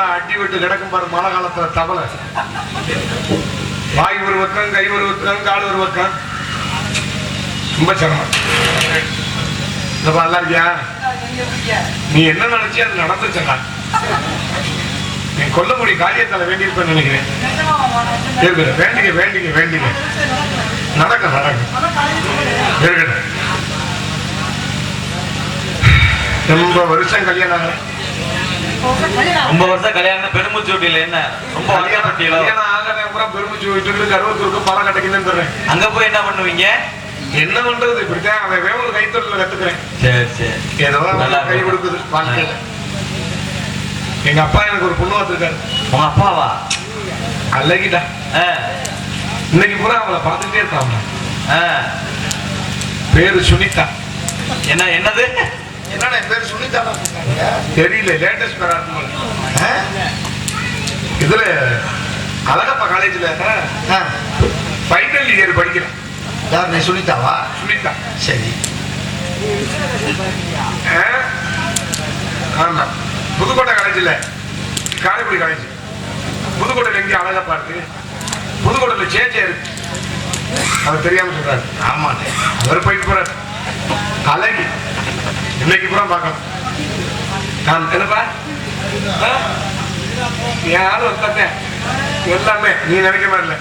எல்லாம் அடி விட்டு கிடக்கும் பாரு மழை காலத்துல தவளை. வாய் ஒரு பக்கம் கை ஒரு பக்கம் கால் ஒரு பக்கம். ரொம்ப சிரமம். இந்த நல்லா இருக்கியா? நீ என்ன நினைச்சி அது நடந்துச்சா நீ கொல்லமுடி காரியத்தால வேண்டியிருப்பேன்னு நினைக்கிறேன். இருக்கட்டும் வேண்டிக்க வேண்டிக்க வேண்டிக்க நடக்க நடக்க. இருக்கட்டும் ரொம்ப வருஷம் கல்யாணம் ரொம்ப வருஷம் கல்யாணம் பெருமூச்சு விட்டியில என்ன? ரொம்ப கல்யாணம் வலியாப்பட்டியலோ கல்யாணம் ஆகல அப்புறம் பெருமிச்சு விட்டு கருவத்தூருக்கு பழம் கடைக்குன்னு தர்றேன் அங்க போய் என்ன பண்ணுவீங்க? என்ன பண்றது? இப்படித்தான் அவன் ஒரு கைத்தொழில கத்துக்கிறேன். சரி சரி. ஏதோ நல்லா கை. கொடுக்குது வாழ்க்கையில. எங்க அப்பா எனக்கு ஒரு பொண்ணு வந்திருக்காரு உங்க அப்பாவா? அழகிடா. ஆ, இன்னைக்கு பூரா அவங்கள பார்த்துட்டே இருக்காங்க. பேரு சுனிதா. என்ன என்னது? என்னடா என் பேர் சுனிதா தெரியல லேட்டஸ்ட் பேரா. இதுல அழகப்பா காலேஜ்ல ஃபைனல் இயர் படிக்கிறேன். யார் நீ சுனிதாவா? சுனிதா. சரி? ஆமா. புதுக்கோட்டை காலேஜ்ல காரைக்குடி காலேஜ் புதுக்கோட்டையில எங்க அழகப்பா இருக்கு. புதுக்கோட்டையில சேச்சே இருக்கு. அவர் தெரியாம சொல்றாரு. ஆமாண்ணே. அவர் போயிட்டு போறாரு. அழகி. இன்னைக்கு பூரா பார்க்கலாம் நான் என்னப்பா? என் ஆளு வந்தேன் எல்லாமே நீ நினைக்க மாதிரி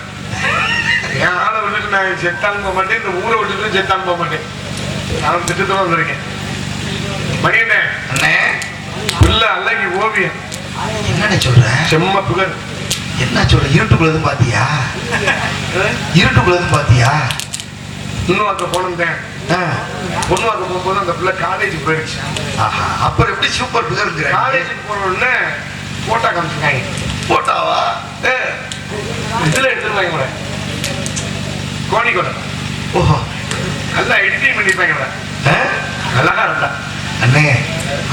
என் ஆளை விட்டுட்டு நான் செத்தாலும் போக மாட்டேன் இந்த ஊரை விட்டுட்டு செத்தாலும் போக மாட்டேன். நான் திட்டத்தோட வந்திருக்கேன். மணியண்ணே. அண்ணே. பிள்ளை அழகி ஓவியம். என்னண்ணே சொல்ற? செம்ம புகழ். என்ன சொல்ற? இருட்டுக்குள்ளதும் பாத்தியா இருட்டுக்குள்ளதும் பாத்தியா இன்னும் அங்க போனேன். பொண்ணு போகும்போது அந்த பிள்ளை காலேஜ் போயிடுச்சு. அப்புறம் எப்படி சூப்பர் பிகர் காலேஜுக்கு போன உடனே போட்டோ காமிச்சிருக்காங்க. போட்டாவா? ஏ, இதுல எடுத்துருவாங்க கூட கோணி கூட ஓஹோ. நல்லா எடிட்டிங் பண்ணிருப்பாங்க? அழகா இருந்தா. அண்ணே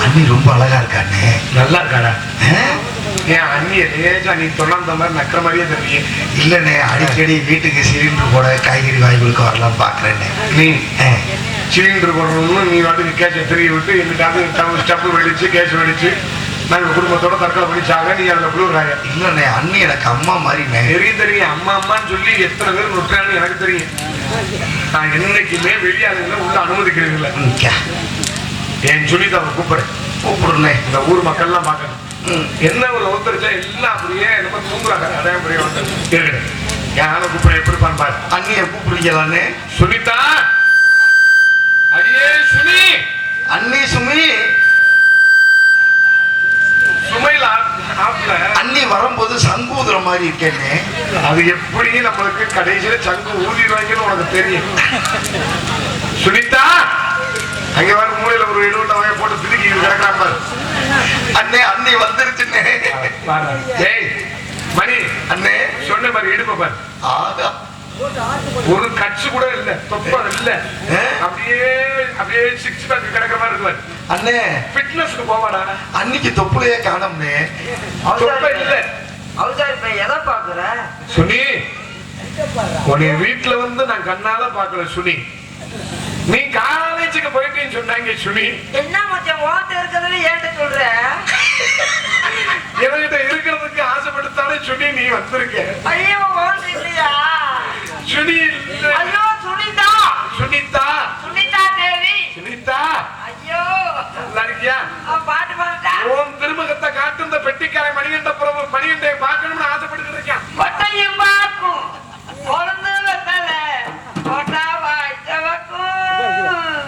அண்ணி ரொம்ப அழகா இருக்கா அண்ணே நல்லா இருக்காடா? ஏன் அண்ணிய லேசா நீ தொண்ணாந்த மாதிரி நக்கிற மாதிரியே தெரியும் இல்லண்ணே அடிக்கடி வீட்டுக்கு சிலிண்டர் போட காய்கறி வாங்கி கொடுக்க வரலாம் பாக்குறேண்ணே நீ. சிலிண்டர் போடுறோம்னு நீ வாட்டுக்கு கேஷை திரும்பி விட்டு எங்கிட்ட ஸ்டப்பு வெடிச்சு கேஸ் வெடிச்சு நாங்க குடும்பத்தோட தற்கொலை பண்ணி சாக நீ அதுல குளிர்றாங்க இல்லண்ணே அண்ணி எனக்கு அம்மா மாதிரிண்ணே. தெரியும் தெரியும் அம்மா அம்மான்னு சொல்லி எத்தனை பேர் நொட்டான்னு எனக்கு தெரியும். நான் என்னைக்குமே வெளியாளுங்களை உள்ள ம், கே. என் சுனிதாவை கூப்பிடுறேன். கூப்பிடுண்ணே இந்த ஊர் மக்கள்லாம் பார்க்கணும். என்ன ஒரு ஒத்துழைச்சா எல்லாம் அப்படியே நம்ம தூங்குறாங்க. அதான் பெரிய வந்து ஆளை கூப்பிட எப்படி பாரு. அண்ணியை கூப்பிடுறீங்களாண்ணே சுனிதா! அடியே சுனி! அண்ணி சுமி! சுமையில அண்ணி வரும்போது சங்கூதுற மாதிரி இருக்கேண்ணே அது எப்படி நம்மளுக்கு கடைசியில சங்கு ஊதிடுவாங்கன்னு உனக்கு தெரியும். சுனிதா! அங்க வர மூலையில ஒரு எழுபட்ட வகையை போட்டு திருக்கி கிடக்கிறான் பாரு. அண்ணே அண்ணி வந்துருச்சுண்ணே. ஏய் மணி அண்ணே. சொன்ன மாதிரி இடுப்ப பாரு. ஆகா ஒரு கட்சி கூட இல்ல தொப்பா இல்ல? அப்படியே அப்படியே சிக்ஸ் பேக் கிடக்கிற மாதிரி இருக்கு. அண்ணே. ஃபிட்னஸ்க்கு போவாடா. அன்னைக்கு தொப்புளையே காணோம்னே தொப்பை இல்ல. அவசர இப்ப எதை பாக்குற சுனி உன்னை வீட்டுல வந்து நான் கண்ணால பாக்கல சுனி. நீ காலேஜுக்கு போயிட்டேன்னு சொன்னாங்க சுனி. என்ன மச்சான் ஓட்ட இருக்கிறதுல ஏன்ட்ட சொல்ற? என்கிட்ட இருக்கிறதுக்கு ஆசைப்பட்டுத்தானே சுனி நீ வந்திருக்க ஐயோ ஓட்ட இல்லையா சுனி இல்ல. ஐயோ சுனிதா சுனிதா சுனிதா தேவி சுனிதா ஐயோ நல்லா இருக்கியா அவன் பாட்டு பாடுறா உன் திருமுகத்தை காட்டு இந்த பெட்டிக்காரை மணிகண்ட பிரபு மணிகண்டை பார்க்கணும்னு ஆசைப்பட்டு இருக்கேன் கொட்டையும் பார்க்கும் பிறந்து வந்தல கொட்டா வாய்ச்சவக்கும்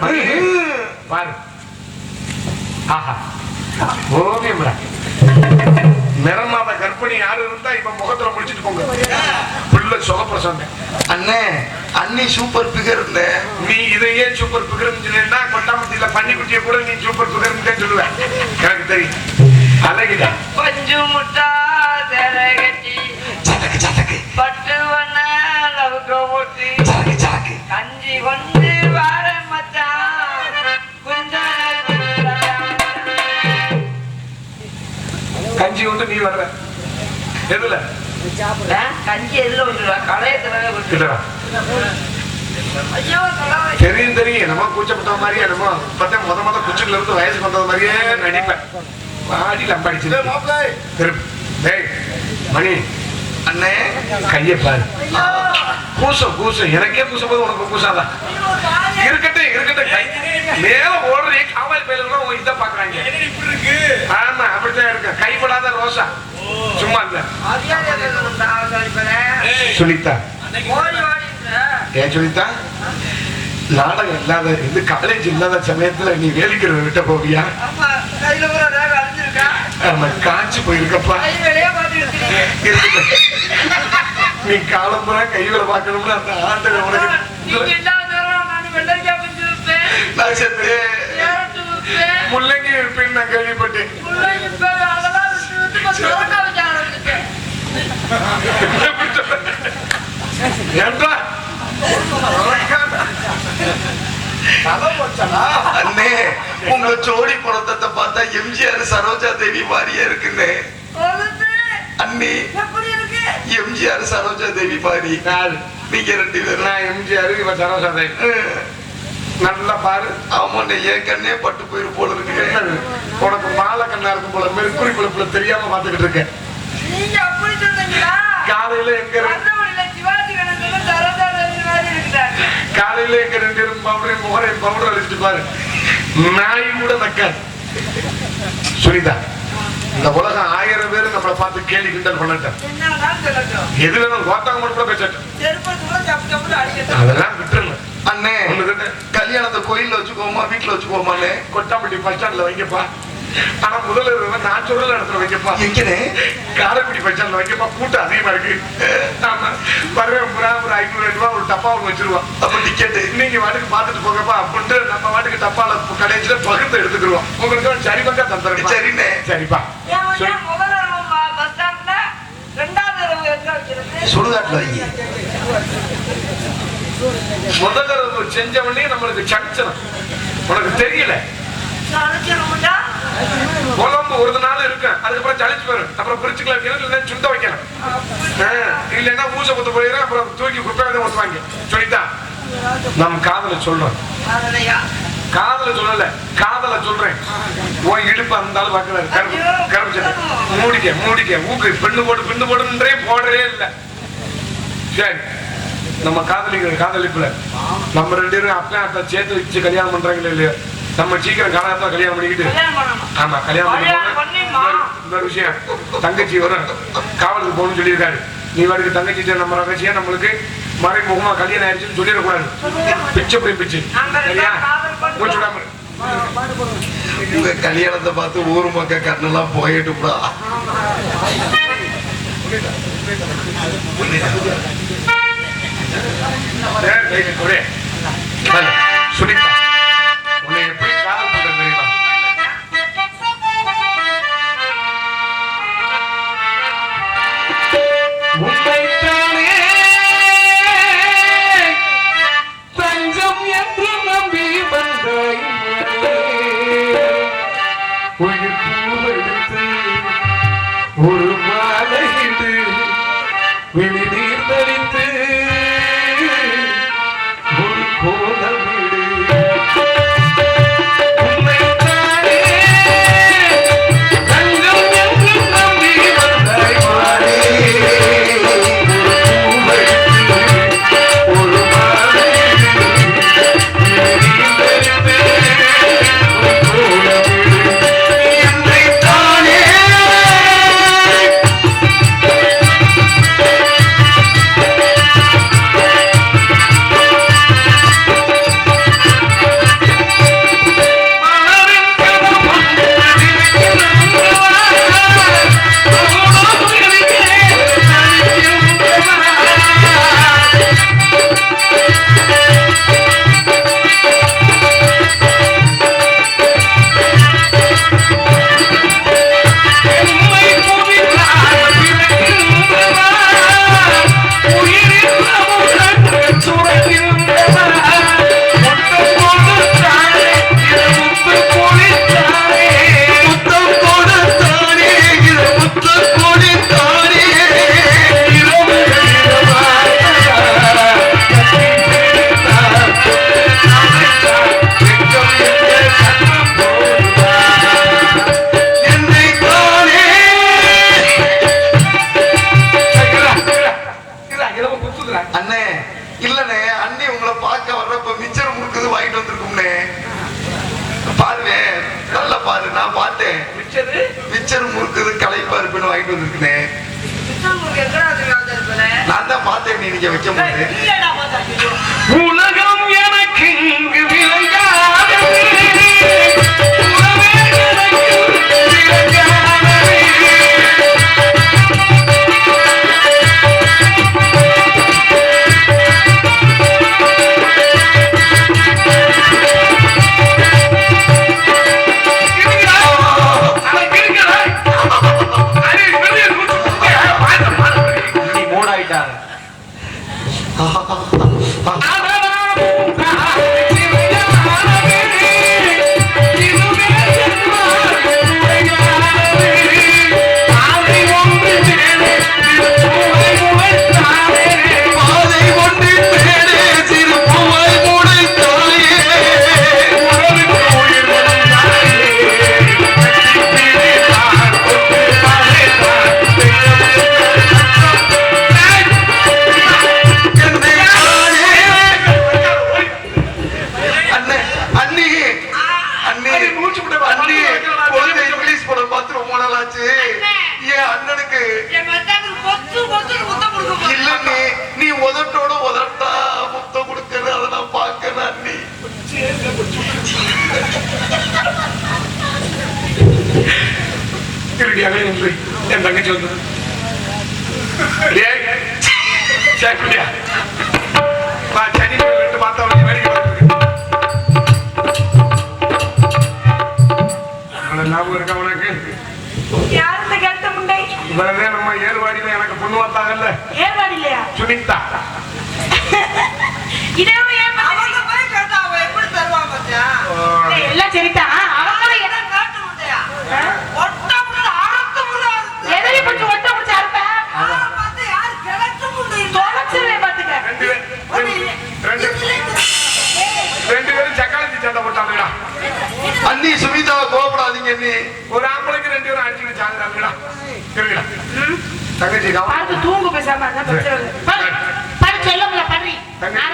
பாரு. ஆஹா. ஓவியம்டா நிறமாத கர்ப்பிணி யாரு இருந்தா இப்ப முகத்துல முடிச்சிட்டு போங்க. பிள்ளை சொகப்புற சொன்னேன் அண்ணே அண்ணி சூப்பர் பிகர் நீ இதையே சூப்பர் பிகர்னு சொன்னா கொட்டாமத்தில பன்னிக்குட்டியை கூட நீ சூப்பர் பிகர்னு சொல்லுவேன் எனக்கு தெரியும். அழகிடா பஞ்சு முட்டா தெரியும் என்னமோ? இப்பதான் முத முத குச்சில இருந்து வயசுக்கு வந்தது மாதிரியே நடிப்பேன் பாடி லம்பாடிச்சு டேய் மணி. அண்ணே. கையை பாரு. கூசம் கூசம். எனக்கே கூசம் போது உனக்கு கூசாதா இருக்கட்டும் இருக்கட்டும். கை. மேல ஓடுறே காவல் பயில உன் இதை பாக்குறாங்க. ஆமா அப்படித்தான் இருக்கு. கைப்படாத ரோசா. சும்மா இல்ல. சுனிதா. ஏன் சுனிதா? நாடகம் இல்லாத இது காலேஜ் இல்லாத சமயத்துல நீ வேலிக்கிற விட்ட போவியா? ஆமா, கையில காய்ச்சி போயிருக்கப்பா. நீ காலம் பூரா கைகளை பார்க்கணும்னு அந்த ஆண்டவன் உனக்கு விற்பேன், நான் முள்ளங்கி இருப்பேன்னு நான் கேள்விப்பட்டேன். முள்ளங்கி அண்ணே உங்க ஜோடி படத்தை பார்த்தா எம்ஜிஆர் சரோஜா தேவி மாதிரியே இருக்குண்ணே. கொழுந்து, அண்ணி எப்படி இருக்கு? எம்ஜிஆர் சரோஜா தேவி யாரு? நீங்க ரெண்டு பேரும். நான் எம்ஜிஆர் இவன் சரோசாதை அஹ், நல்லா பாரு. ஆமாண்ணே என் கண்ணே பட்டு போயிரு போல இருக்கு? உனக்கு மாலை கண்ணா இருக்கும் போல மெருக்குரி குழப்புல தெரியாம பாத்துக்கிட்டு இருக்கேன்? காலையில எங்க ரெண்டு- வந்தவழியில சிவாஜி கணேசனும் சரோஜா தேவி மாதிரி இருக்கிறாங்க. காலையில எங்க ரெண்டு பேரும் பவுடரையும் முகரையும் பவுடர் அடிச்சுட்டு பாரு. நாய் கூட நக்காது சுனிதா இந்த உலகம் ஆயிரம் பேர் நம்மளை பார்த்து கேலி கிண்டல் பண்ணட்டும். என்னதான் சொல்லட்டும். எது வேணும் கோத்தாங்க மட்டும் கூட பேசட்டும். அதெல்லாம் விட்டுருங்க. அண்ணே? கல்யாணத்தை கோயில்ல வச்சுக்கோமா வீட்டுல வச்சுக்கோமாண்ணே? கொட்டாம்பட்டி பஸ் ஸ்டாண்ட்ல வைக்கப்பா ஆனா முதல்ல நான் சொல்ற இடத்துல வைக்கப்பா எங்கனே? காரைக்குடி ஸ்டாண்ட்ல வைக்கப்பா கூட்டம் அதிகமா இருக்கு. ஆமா வருவேன் புறா ஒரு ஐநூறு ரூபாய் ஒரு டப்பா ஒன்று வச்சிருவான் அப்ப டிக்கெட்டு நீங்க வாட்டுக்கு பார்த்துட்டு போங்கப்பா அப்படின்ட்டு நம்ம வாட்டுக்கு டப்பால கடைசியில பகிர்ந்து எடுத்துக்கிடுவோம் உங்களுக்கு சரி பக்கா தந்துடுறேன் சரிண்ணே. சரிப்பா? சுடுகாட்டுல வை. முதல்ல செஞ்ச உடனே நம்மளுக்கு சடிச்சிடும் உனக்கு தெரியல? குழம்பு ஒரு நாள் இருக்கும். அதுக்கப்புறம் சளிச்சு போயிடும் அப்புறம் பிரிச்சுக்கலாம் இல்லைன்னா சுண்ட வைக்கணும். ஆ, இல்லைன்னா ஊச குத்து போயிடும் அப்புறம் தூக்கி குப்பையில ஊற்றுவாங்க சொல்லிட்டா? நம்ம காதல சொல்றோம்? காதல சொல்லல. காதல சொல்றேன். உன் இடுப்பு அந்த ஆள் பார்க்கறாரு கருப்பு கருப்பு சட்டை. மூடிக்க மூடிக்க. ஊக்கு. பெண்ணு போடு பெண்ணு போடுன்றே போடுறே இல்ல. சரி. நம்ம காதலிக்கிற காதலிப்புல. நம்ம ரெண்டு பேரும் அப்பா அத்தை சேர்த்து வச்சு கல்யாணம் பண்றாங்களே இல்லையா? நம்ம சீக்கிரம் காலகட்டத்தில் கல்யாணம் பண்ணிக்கிட்டு. ஆமா கல்யாணம் பண்ணி? இன்னொரு- விஷயம். தங்கச்சி வரும். காவலுக்கு போகணும்னு சொல்லியிருக்காரு. நீ வாடிக்கு தங்கச்சி நம்ம ரகசியம் நம்மளுக்கு மறைமுகமா கல்யாணம் ஆயிடுச்சுன்னு சொல்லிடக்கூடாது. பிச்சு போய் பிச்சு. சரியா? பேரும் காதல் பண்றோம். மூச்சு விடாம இரு. உங்க கல்யாணத்தை பார்த்து ஊர் மக்கள் கண்ணெல்லாம் போயிட்டுப்பா ஏய், ஏய், ஒரே. பாரு, சுனிதா பாதை திருடியாவே நின்று என் தங்கச்சி வந்து சனி ரெண்டு வேடிக்கை ஞாபகம் இருக்கா உனக்கு? இவரதே நம்ம ஏர்வாடியில எனக்கு பொண்ணு பார்த்தாங்கல்ல ஏர்வாடி இல்லையா? சுனிதா ஏன் அவங்க போய் கேட்டா அவ எப்படி தருவா மச்சான்? டேய், எல்லாம் சரிதான். அண்ணி சுமிதா கோபப்படாதீங்க அண்ணி ஒரு ஆம்பளைக்கு ரெண்டு பேரும் அடிச்சுட்டு சாகுறாங்கடா திருடா தங்கச்சி பார்த்து தூங்கு பேசாம செல்லம்ல,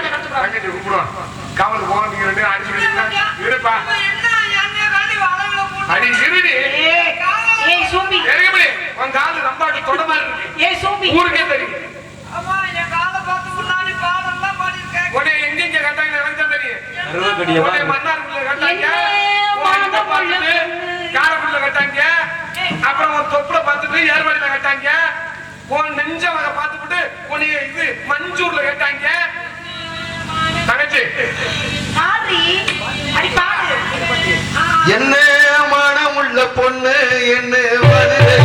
கத்துக்கிறோம். தங்கச்சி கூப்பிடுவான் காவலுக்கு போக நீங்க ரெண்டு பேரும் அடிச்சு இருப்பா. அடி இருடி ஏய், ஏய், சோம்பி. எருகமணி உன் காலு நம்பாட்டு தொட மாதிரி இருக்கு. ஏய், சோம்பி. ஊருக்கே தெரியும். உடனே எங்க எங்க கட்டாங்க எனக்கு தான் தெரியும்? அறுபக்கடியா உடனே மன்னார்குள்ள கட்டாங்க உன் இதை பார்த்துட்டு காரக்குள்ள கட்டாங்க. அப்புறம் உன் தொப்புல பார்த்துட்டு ஏர்வாடியில கட்டாங்க. உன் நெஞ்சவரை பார்த்துட்டு உன்னை இது மஞ்சூர்ல கேட்டாங்க. தங்கச்சி. என்ன மனமுள்ள பொண்ணு என்ன வருது